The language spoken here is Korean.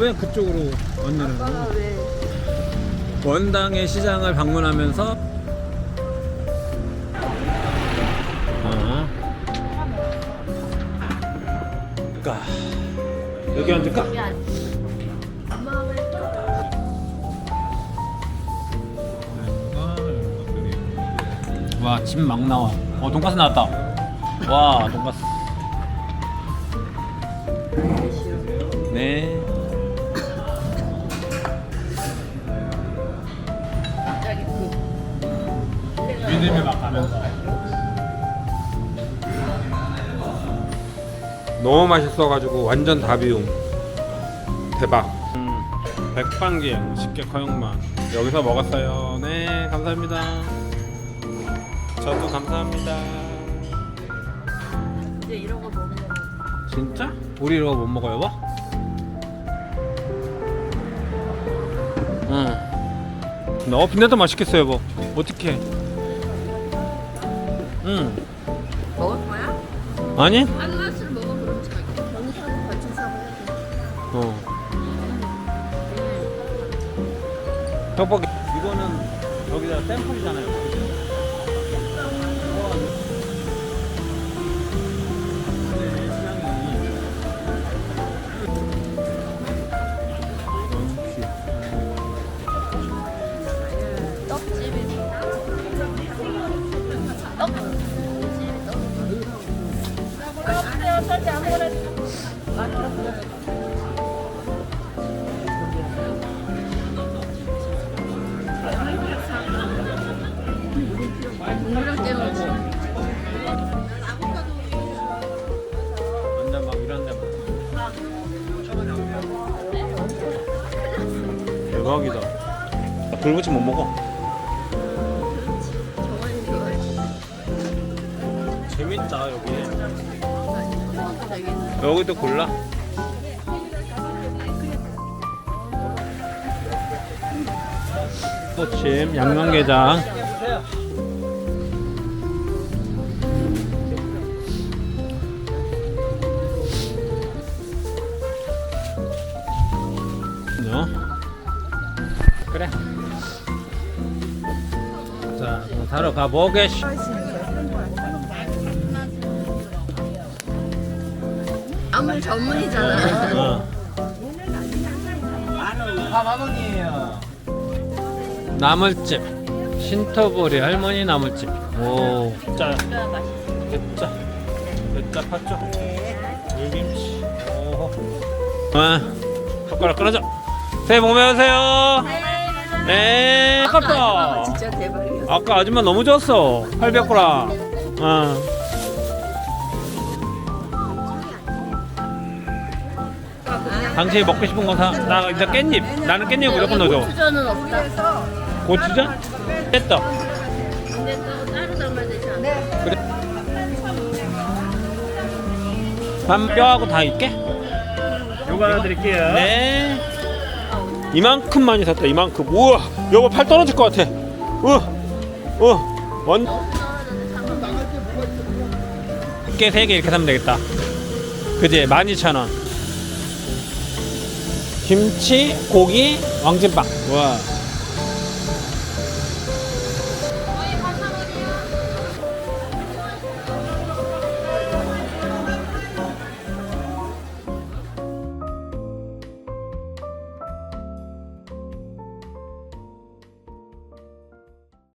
왜 그쪽으로 왔냐는 아빠가 거왜 원당의 시장을 방문하면서 어. 그러니까 여기 앉을까? 와, 집 막 나와. 어, 돈가스 나왔다. 와, 돈가스. 네. 가면서. 너무 맛있어가지고 완전 다 비움 대박 음, 백반기 식객 허용만 여기서 먹었어요. 네, 감사합니다. 저도 감사합니다. 이제 이런 거 먹으면 진짜? 우리 이거 못 먹어요, 뭐? 응. 너 빈대도 맛있겠어요, 뭐? 어떻게? 응. 먹을 거야? 아니? 한 맛을 먹어 그럼 자기 경사도 같이 사봐야 돼. 어. 떡볶이. 이거는 여기다 샘플이잖아요. 떡집 국물을 때문에 완전 막 이런 데 막. 대박이다. 불붙이 못 먹어. 재밌다 여기. 여기도 골라. 꽃침 양념게장. 어? 그래. 자, 사러 가 보겠 나물 전문이잖아. 어. 나물집. 신터보리 할머니 나물집. 오. 짜, 대짜 대짜 팥죠 물김치. 오. 아, 젓가락 끊어져 새해 복 많이 받으세요. 네. 아깝다. 진짜 대박이야. 아까 아줌마 너무 좋았어. 800g 어. 당신이 먹고 싶은 거 사. 나 일단 깻잎. 나는 깻잎 무조건 넣어줘. 고추전은 없다. 고추장? 됐다. 근데 또 따로 담아야 되지 않아? 반 뼈하고 다 있게? 요거 하나 드릴게요. 네. 이만큼 많이 샀다. 이만큼. 우와. 여보 팔 떨어질 것 같아. 우와. 어. 원. 깨세 개 이렇게 사면 되겠다. 그지? 12,000원. 김치, 고기, 왕진빵. 와.